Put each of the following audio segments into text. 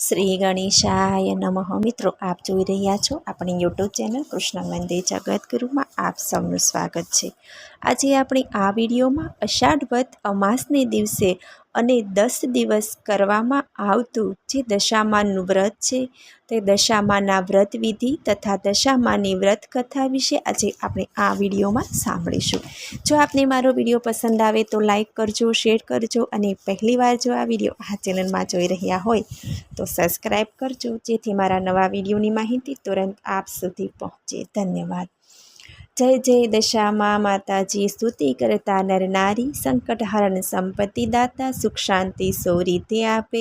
શ્રી ગણેશાય નમઃ. મિત્રો, આપ જોઈ રહ્યા છો આપણી યુટ્યુબ ચેનલ કૃષ્ણ મંદિર જગતગુરુમાં આપ સૌનું સ્વાગત છે. આજે આપણે આ વિડીયોમાં અષાઢ વધ અમાસને દિવસે અને દસ દિવસ કરવામાં આવતું જે દશામાનું વ્રત છે, તે દશામાના વ્રત વિધિ તથા દશામાની વ્રત કથા વિશે આજે આપણે આ વિડીયોમાં સાંભળીશું. જો આપને મારો વીડિયો પસંદ આવે તો લાઈક કરજો, શેર કરજો અને પહેલીવાર જો આ વીડિયો આ ચેનલમાં જોઈ રહ્યા હોય તો સબસ્ક્રાઈબ કરજો જેથી મારા નવા વિડીયોની માહિતી તુરંત આપ સુધી પહોંચે. ધન્યવાદ. જય જય દશામાં માતાજી, સ્તુતિ કરતા નર નારી, સંકટ હરણ સંપત્તિ દાતા, સુખ શાંતિ સૌ રીતે આપે.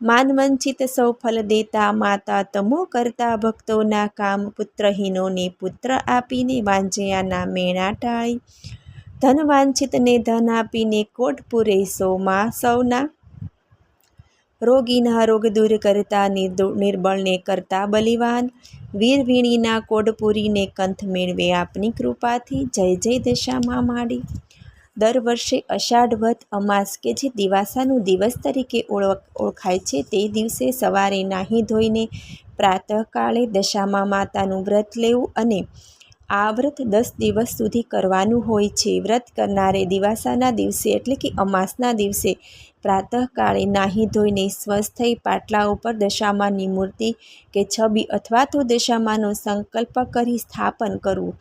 માનવંચિત સૌ ફલ દેતા, માતા તમો કરતા ભક્તોના કામ, પુત્રહીનોને પુત્ર આપીને વાંજયાના મેણા ટાળી. ધન વાંછિતને ધન આપીને કોટ પૂરે સોમાં સૌના રોગીના રોગ દૂર કરતા નિર્બળને કરતા બલિવાન. વીર વીણીના કોડપૂરીને કંથ મેળવે આપની કૃપાથી. જય જય દશામાં માડી દર વર્ષે અષાઢ વધ અમાસ કે જે દિવાસાનું દિવસ તરીકે ઓળખાય છે તે દિવસે સવારે નાહી ધોઈને પ્રાતઃકાળે દશામાં માતાનું વ્રત લેવું અને આ વ્રત દસ દિવસ સુધી કરવાનું હોય છે. વ્રત કરનારે દિવાસાના દિવસે એટલે કે અમાસના દિવસે પ્રાતઃકાળે નાહી ધોઈને સ્વસ્થ થઈ પાટલા ઉપર દશામાની મૂર્તિ કે છબી અથવા તો દશામાનો સંકલ્પ કરી સ્થાપન કરવું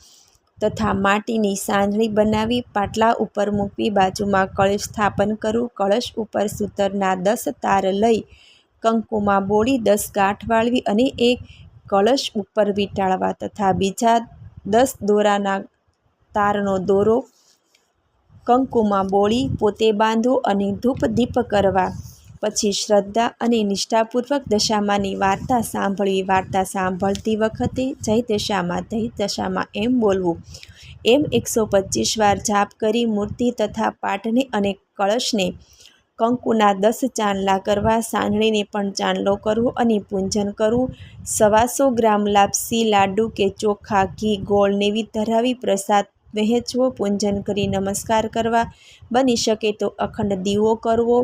તથા માટીની સાંજળી બનાવી પાટલા ઉપર મૂકવી, બાજુમાં કળશ સ્થાપન કરવું, કળશ ઉપર સૂતરના દસ તાર લઈ કંકુમાં બોળી દસ ગાંઠ વાળવી અને એક કળશ ઉપર વીંટાળવા તથા બીજા દસ દોરાના તારનો દોરો કંકુમાં બોળી પોતે બાંધો અને ધૂપ દીપ કરવા. પછી શ્રદ્ધા અને નિષ્ઠાપૂર્વક દશામાની વાર્તા સાંભળવી વાર્તા સાંભળતી વખતે જય દશામાં જય દશામાં એમ બોલવું. એમ એકસો પચીસ વાર જાપ કરી મૂર્તિ તથા પાઠને અને કળશને કંકુના દસ ચાંદલા કરવા, સાંજળીને પણ ચાંદલો કરવો અને પૂંજન કરવું. સવાસો ગ્રામ લાપસી લાડુ કે ચોખા, ઘી, ગોળ નેવી ધરાવી પ્રસાદ વહેંચવો, પૂંજન કરી નમસ્કાર કરવા, બની શકે તો અખંડ દીવો કરવો,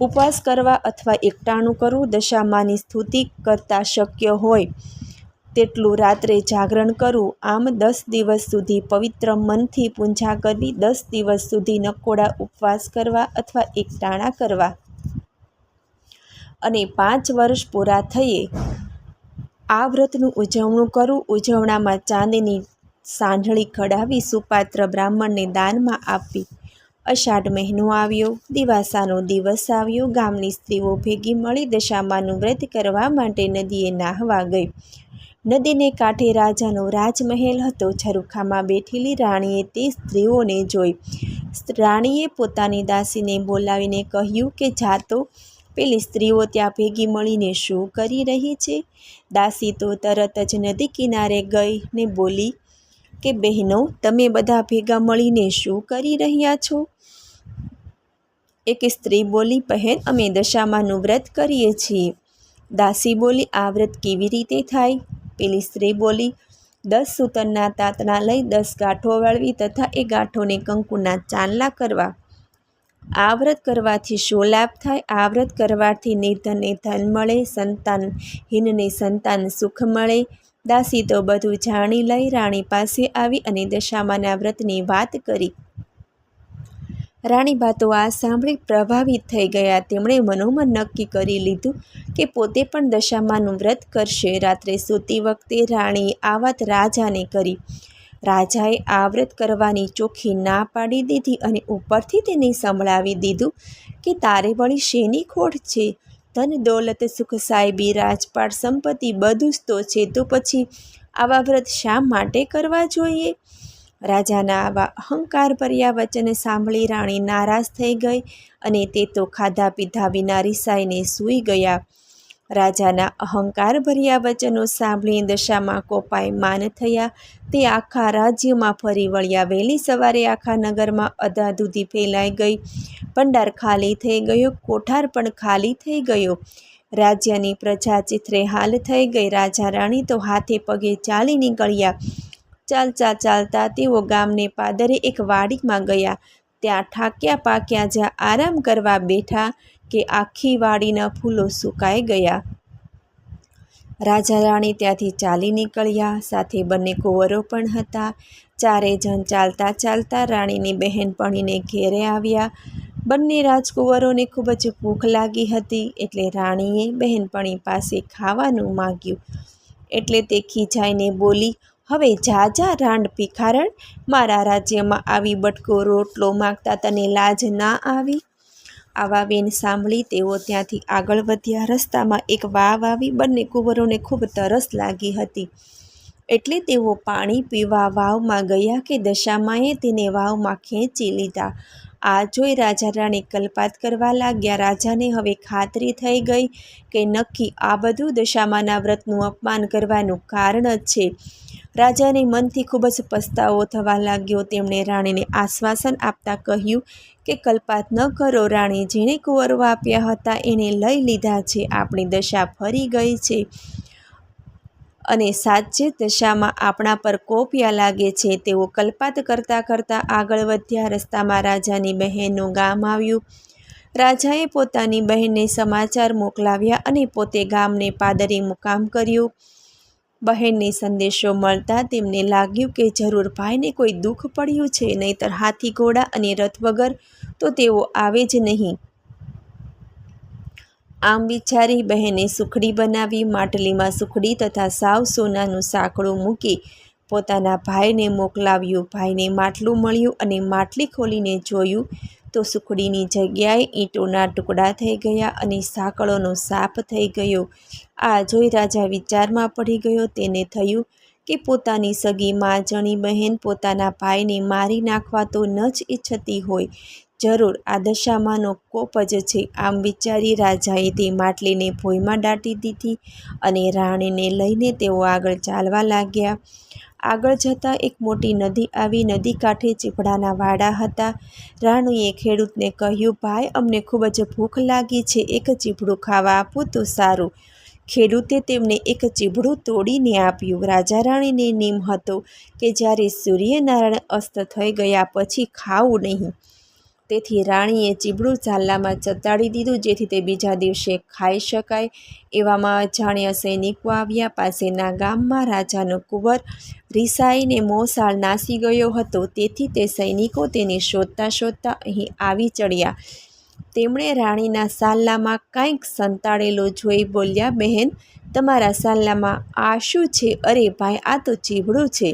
ઉપવાસ કરવા અથવા એકટાણું કરવું, દશામાની સ્તુતિ કરતાં શક્ય હોય તેટલું રાત્રે જાગરણ કરવું. આમ દસ દિવસ સુધી પવિત્ર મનથી પૂજા કરવી, દસ દિવસ સુધી નકોડા ઉપવાસ કરવા અથવા એકટાણા કરવા. અને પાંચ વર્ષ પૂરા થઈએ આ વ્રતનું ઉજવણું કરવું. ઉજવણામાં ચાંદની સાંઢળી કઢાવી સુપાત્ર બ્રાહ્મણને દાનમાં આપવી અષાઢ મહિનો આવ્યો, દિવાસાનો દિવસ આવ્યો, ગામની સ્ત્રીઓ ભેગી મળી દશામાનું વ્રત કરવા માટે નદીએ નાહવા ગઈ. નદીને કાંઠે રાજાનો રાજમહેલ હતો. ઝરૂખામાં બેઠેલી રાણીએ તે સ્ત્રીઓને જોઈ. રાણીએ પોતાની દાસીને બોલાવીને કહ્યું કે જાતો પેલી સ્ત્રીઓ ત્યાં ભેગી મળીને શું કરી રહી છે? દાસી તો તરત જ નદી કિનારે ગઈ ને બોલી કે બહેનો, તમે બધા ભેગા મળીને શું કરી રહ્યા છો? એક સ્ત્રી બોલી, બહેન, અમે દશામાનું વ્રત કરીએ છીએ. દાસી બોલી, આ વ્રત કેવી રીતે થાય? પેલી સ્ત્રી બોલી, દસ સૂતરના તાતણા લઈ દસ ગાંઠો વાળવી તથા એ ગાંઠોને કંકુના ચાંદલા કરવા. આ વ્રત કરવાથી શું લાભ થાય? આ વ્રત કરવાથી નિર્ધનને ધન મળે સંતાનહીનને સંતાન સુખ મળે દાસી તો બધું જાણી લઈ રાણી પાસે આવી અને દશામાના વ્રતની વાત કરી. રાણી બાતો આ સાંભળી પ્રભાવિત થઈ ગયા. તેમણે મનોમન નક્કી કરી લીધું કે પોતે પણ દશામાનું વ્રત કરશે. રાત્રે સૂતી વખતે રાણી આ વાત રાજાને કરી. રાજાએ આ વ્રત કરવાની ચોખ્ખી ના પાડી દીધી અને ઉપરથી તેને સંભળાવી દીધું કે તારે વળી શેની ખોટ છે? ધન, દોલત, સુખ સાહેબી રાજપાટ, સંપત્તિ બધું જ તો છે. તો પછી આવા વ્રત શા માટે કરવા જોઈએ? રાજાના આવા અહંકાર ભર્યા વચન સાંભળી રાણી નારાજ થઈ ગઈ અને તે તો ખાધા પીધા વિના રિસાઈને સૂઈ ગયા. રાજાના અહંકાર ભર્યા વચનો સાંભળી દશામાં કોપાય માન થયા. તે આખા રાજ્યમાં ફરી વળ્યા. વહેલી સવારે આખા નગરમાં અધાધૂધી ફેલાઈ ગઈ. ભંડાર ખાલી થઈ ગયો. કોઠાર પણ ખાલી થઈ ગયો. રાજ્યની પ્રજા ચિત્રે હાલ થઈ ગઈ. રાજા રાણી તો હાથે પગે ચાલી નીકળ્યા. ચાલતા ચાલતા તેઓ ગામને પાદરે એક વાડીમાં ગયા. ત્યાં ઠાક્યા પાક્યા જ્યાં આરામ કરવા બેઠા. કે આખી વાડીના ફૂલો સુકાઈ ગયા. રાજા રાણી ત્યાંથી ચાલી નીકળ્યા. સાથે બંને કુંવરો પણ હતા. ચારે જણ ચાલતા ચાલતા રાણીની બહેનપણીને ઘેરે આવ્યા. બંને રાજકુંવરોને ખૂબ જ ભૂખ લાગી હતી એટલે રાણીએ બહેનપણી પાસે ખાવાનું માગ્યું. એટલે તે ખીજાઈને બોલી, હવે જા જા, રાંડ ભિખારણ. મારા રાજ્યમાં આવી બટકો રોટલો માગતા તને લાજ ના આવી. આવા વેન સાંભળી તેઓ ત્યાંથી આગળ વધ્યા. રસ્તામાં એક વાવ આવી. બંને કુંવરોને ખૂબ તરસ લાગી હતી. એટલે તેઓ પાણી પીવા વાવમાં ગયા કે દશામાએ તેને વાવમાં ખેંચી લીધા. આ જોઈ રાજા રાણી કલ્પાત કરવા લાગ્યા. રાજાને હવે ખાતરી થઈ ગઈ કે નક્કી આ બધું દશામાના વ્રતનું અપમાન કરવાનું કારણ જ છે. રાજાને મનથી ખૂબ જ પસ્તાવો થવા લાગ્યો. તેમણે રાણીને આશ્વાસન આપતા કહ્યું કે કલ્પાત ન કરો, રાણી જેણે કુંવરો આપ્યા હતા એને લઈ લીધા છે. આપણી દશા ફરી ગઈ છે અને સાચે દશામાં આપણા પર કોપિયા લાગે છે. તેઓ કલ્પાત કરતાં કરતાં આગળ વધ્યા. રસ્તામાં રાજાની બહેનનું ગામ આવ્યું. રાજાએ પોતાની બહેનને સમાચાર મોકલાવ્યા અને પોતે ગામને પાદરી મુકામ કર્યું. બહેનને સંદેશો મળતા તેમને લાગ્યું કે જરૂર ભાઈને કોઈ દુઃખ પડ્યું છે, નહીંતર હાથી ઘોડા અને રથ વગર તો તેઓ આવે જ નહીં. આમ વિચારી બહેને સુખડી બનાવી, માટલીમાં સુખડી તથા સાવ સોનાનું સાંકળું મૂકી પોતાના ભાઈને મોકલાવ્યું. ભાઈને માટલું મળ્યું અને માટલી ખોલીને જોયું તો સુખડીની જગ્યાએ ઈંટોના ટુકડા થઈ ગયા અને સાંકળોનો સાપ થઈ ગયો. આ જોઈ રાજા વિચારમાં પડી ગયો. તેને થયું કે પોતાની સગી માજણી બહેન પોતાના ભાઈને મારી નાખવા તો ન જ ઈચ્છતી હોય. જરૂર, આ દશામાંનો કોપ જ છે. આમ વિચારી રાજાએ તે માટલીને ભોયમાં દાટી દીધી અને રાણીને લઈને તેઓ આગળ ચાલવા લાગ્યા. આગળ જતાં એક મોટી નદી આવી. નદી કાંઠે ચીપડાના વાડા હતા. રાણીએ ખેડૂતને કહ્યું, ભાઈ, અમને ખૂબ જ ભૂખ લાગી છે. એક ચીપડું ખાવા આપું તો સારું. ખેડૂતે તેમને એક ચીબડું તોડીને આપ્યું. રાજા રાણીને નિયમ હતો કે જ્યારે સૂર્યનારાયણ અસ્ત થઈ ગયા પછી ખાવું નહીં. તેથી રાણીએ ચીબડું ઝાલામાં ચતાડી દીધું જેથી તે બીજા દિવસે ખાઈ શકાય એવામાં અજાણ્યા સૈનિકો આવ્યા પાસેના ગામમાં રાજાનો કુંવર રિસાઈને મોસાળ નાસી ગયો હતો. તેથી તે સૈનિકો તેને શોધતા શોધતા અહીં આવી ચડ્યા. તેમણે રાણીના સાલ્લામાં કાંઈક સંતાડેલો જોઈ બોલ્યા, બહેન, તમારા સાલ્લામાં આ શું છે? અરે ભાઈ, આ તો ચીબડું છે.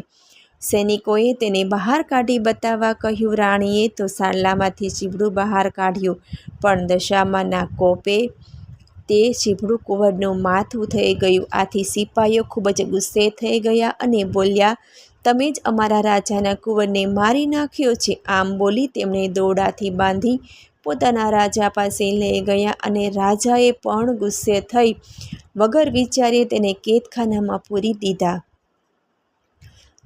સૈનિકોએ તેને બહાર કાઢી બતાવવા કહ્યું, રાણીએ તો સાડલામાંથી ચીબડું બહાર કાઢ્યું, પણ દશામાના કોપે તે ચીબડું કુંવરનું માથું થઈ ગયું. આથી સિપાહીઓ ખૂબ જ ગુસ્સે થઈ ગયા અને બોલ્યા, તમે જ અમારા રાજાના કુંવરને મારી નાખ્યો છે. આમ બોલી તેમણે દોડાથી બાંધી પોતાના રાજા પાસે લઈ ગયા અને રાજાએ પણ ગુસ્સે થઈ વગર વિચારે તેને કેદખાનામાં પૂરી દીધા.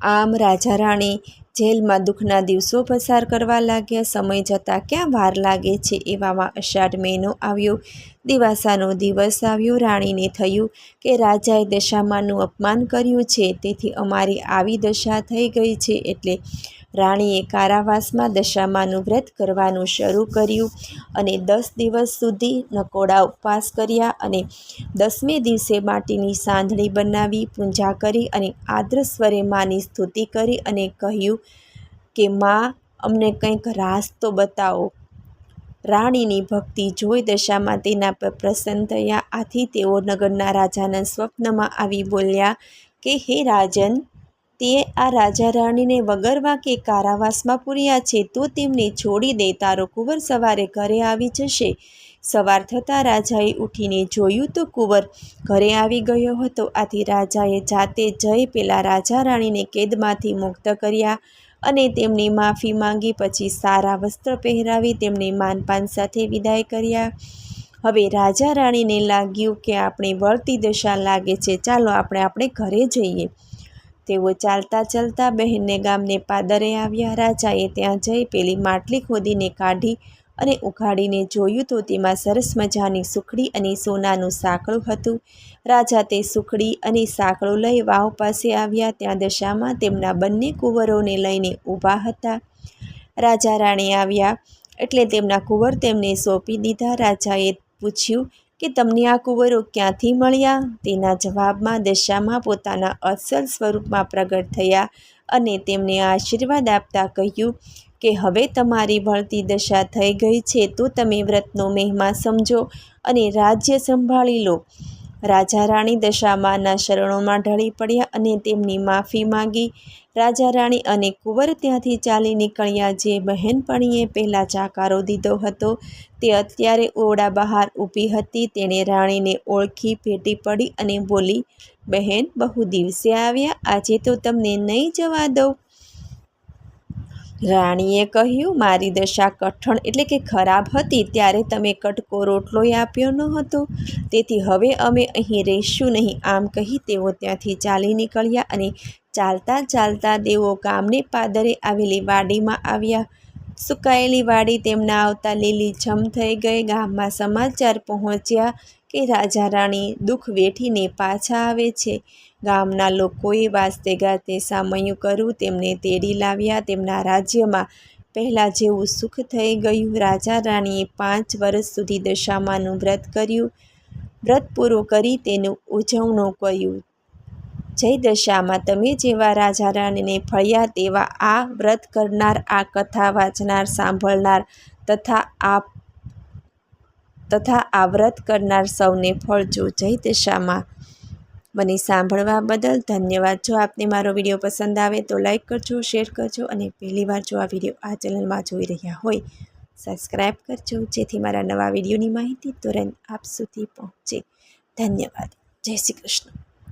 આમ રાજા રાણી જેલમાં દુઃખના દિવસો પસાર કરવા લાગ્યા. સમય જતાં ક્યાં વાર લાગે છે એવામાં અષાઢ મહિનો આવ્યો. દિવાસાનો દિવસ આવ્યો. રાણીને થયું કે રાજાએ દશામાનું અપમાન કર્યું છે. તેથી અમારી આવી દશા થઈ ગઈ છે એટલે રાણીએ કારાવાસમાં દશામાનું વ્રત કરવાનું શરૂ કર્યું અને દસ દિવસ સુધી નકોડા ઉપવાસ કર્યા અને દસમે દિવસે માટીની સાંધણી બનાવી, પૂજા કરી અને આદ્ર સ્વરે માની સ્તુતિ કરી અને કહ્યું કે, માં, અમને કંઈક રાસ તો બતાવો. રાણીની ભક્તિ જોઈ દશામાં તેના પર પ્રસન્ન થયા. આથી તેઓ નગરના રાજાના સ્વપ્નમાં આવી બોલ્યા કે, હે રાજન તે આ રાજા રાણીને વગર વાંકે કારાવાસમાં પૂર્યા છે તો તેમને છોડી દે તારો કુંવર સવારે ઘરે આવી જશે. સવાર થતાં રાજાએ ઉઠીને જોયું તો કુંવર ઘરે આવી ગયો હતો. આથી રાજાએ જાતે જઈ પેલા રાજા રાણીને કેદમાંથી મુક્ત કર્યા અને તેમની માફી માંગી પછી સારા વસ્ત્ર પહેરાવી તેમને માનપાન સાથે વિદાય કર્યા. હવે રાજા રાણીને લાગ્યું કે આપણે વળતી દશા લાગે છે. ચાલો આપણે આપણે ઘરે જઈએ. તેઓ ચાલતા ચાલતા બહેનને ગામને પાદરે આવ્યા. રાજાએ ત્યાં જઈ પેલી માટલી ખોદીને કાઢી અને ઉઘાડીને જોયું તો તેમાં સરસ મજાની સુખડી અને સોનાનું સાંકળું હતું. રાજા તે સુખડી અને સાંકળું લઈ વાવ પાસે આવ્યા. ત્યાં દશામાં તેમના બંને કુંવરોને લઈને ઊભા હતા. રાજા રાણી આવ્યા એટલે તેમના કુંવર તેમને સોંપી દીધા. રાજાએ પૂછ્યું કે તમને આ કુંવરો ક્યાંથી મળ્યા? તેના જવાબમાં દશામાં પોતાના અસલ સ્વરૂપમાં પ્રગટ થયા અને તેમને આશીર્વાદ આપતા કહ્યું કે, હવે તમારી વળતી દશા થઈ ગઈ છે, તો તમે વ્રતનો મહિમા સમજો અને રાજ્ય સંભાળી લો. રાજા રાણી દશામાના શરણોમાં ઢળી પડ્યા અને તેમની માફી માંગી. રાજા રાણી અને કુંવર ત્યાંથી ચાલી નીકળ્યા. જે બહેનપણીએ પહેલાં જાકારો દીધો હતો, તે અત્યારે ઓરડા બહાર ઊભી હતી. તેણે રાણીને ઓળખી ભેટી પડી અને બોલી, બહેન, બહુ દિવસે આવ્યા. આજે તો તમને નહીં જવા દઉં. રાણીએ કહ્યું, મારી દશા કઠણ એટલે કે ખરાબ હતી, ત્યારે તમે કટકો રોટલોય આપ્યો ન હતો. તેથી હવે અમે અહીં રહીશું નહીં. આમ કહી તેઓ ત્યાંથી ચાલી નીકળ્યા અને ચાલતા ચાલતા તેઓ ગામને પાદરે આવેલી વાડીમાં આવ્યા. સુકાયેલી વાડી તેમના આવતા લીલીછમ થઈ ગઈ. ગામમાં સમાચાર પહોંચ્યા કે રાજા રાણી દુઃખ વેઠીને પાછા આવે છે. ગામના લોકોએ વાસ્તે ગાતે સામયું કર્યું, તેમને તેડી લાવ્યા. તેમના રાજ્યમાં પહેલાં જેવું સુખ થઈ ગયું. રાજા રાણીએ પાંચ વર્ષ સુધી દશામાનું વ્રત કર્યું. વ્રત પૂરું કરી તેનું ઉજવણું કર્યું. જય દશામાં તમે જેવા રાજા રાણીને ફળ્યા, તેવા આ વ્રત કરનાર, આ કથા વાંચનાર, સાંભળનાર તથા આ તથા આ વ્રત કરનાર સૌને ફળજો જય દિશામાં. મને સાંભળવા બદલ ધન્યવાદ. જો આપને મારો વીડિયો પસંદ આવે તો લાઈક કરજો, શેર કરજો અને પહેલીવાર જો આ વીડિયો આ ચેનલમાં જોઈ રહ્યા હોય સબસ્ક્રાઈબ કરજો. જેથી મારા નવા વિડીયોની માહિતી તુરંત આપ સુધી પહોંચે. ધન્યવાદ. જય શ્રી કૃષ્ણ.